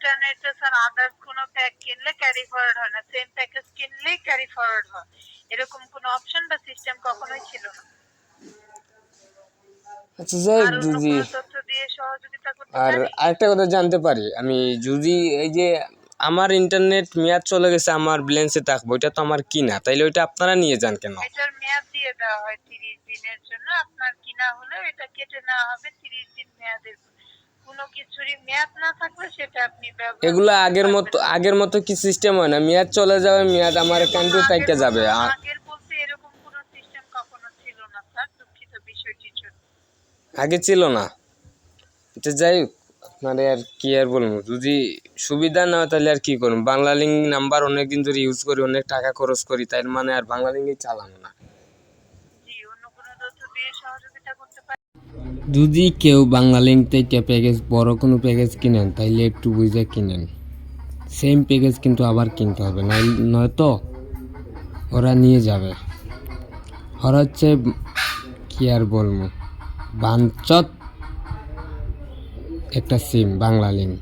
ইন্টারনেটে sir others কোনো pack কিনলে ক্যারি ফরওয়ার্ড হয় না। সেম প্যাকেজ কিনলেই ক্যারি ফরওয়ার্ড হয়। এরকম কোনো অপশন বা সিস্টেম কখনোই ছিল না। আচ্ছা যাই আর যদি আরেকটা কথা জানতে পারি। আমি যদি এই যে আমার ইন্টারনেট মেয়াদ চলে গেছে আমার ব্যালেন্সে থাকব ওইটা তো আমার কিনা। তাইলে ওইটা আপনারা নিয়ে যান কেন? এটার মেয়াদ দিয়ে দেওয়া হয় তিরিশ দিনের জন্য। আপনার কিনা হলে এটা কেটে নেওয়া হবে তিরিশ দিন মেয়াদের কোনো কিছুরই মেয়াদ না থাকলে সেটা আপনি ব্যবহার এগুলো আগের মতো আগের মতো কি সিস্টেম হয় না? মেয়াদ চলে যাবে মেয়াদ আমার অ্যাকাউন্টে থাইকা যাবে। আগের বলতে এরকম কোনো সিস্টেম কখনো ছিল না স্যার দুঃখিত বিষয়টির জন্য আগে ছিল না। তো যাই আপনারে আর কি আর বলব? যদি সুবিধা না হয় তাহলে আর কি করব? বাংলা লিঙ্ক নাম্বার অনেক দিন ধরে ইউজ করি অনেক টাকা খরচ করি তাই মানে আর বাংলা লিঙ্কই চালানো না। যদি কেউ বাংলা লিঙ্ক থেকে প্যাকেজ বড় কোনো প্যাকেজ কিনেন, তাইলে একটু বুঝে কিনেন। সেম প্যাকেজ কিন্তু আবার কিনতে হবে নয় নয়তো ওরা নিয়ে যাবে। ওরা হচ্ছে, কি আর বলব, বাঞ্চত একটা সিম বাংলা লিঙ্ক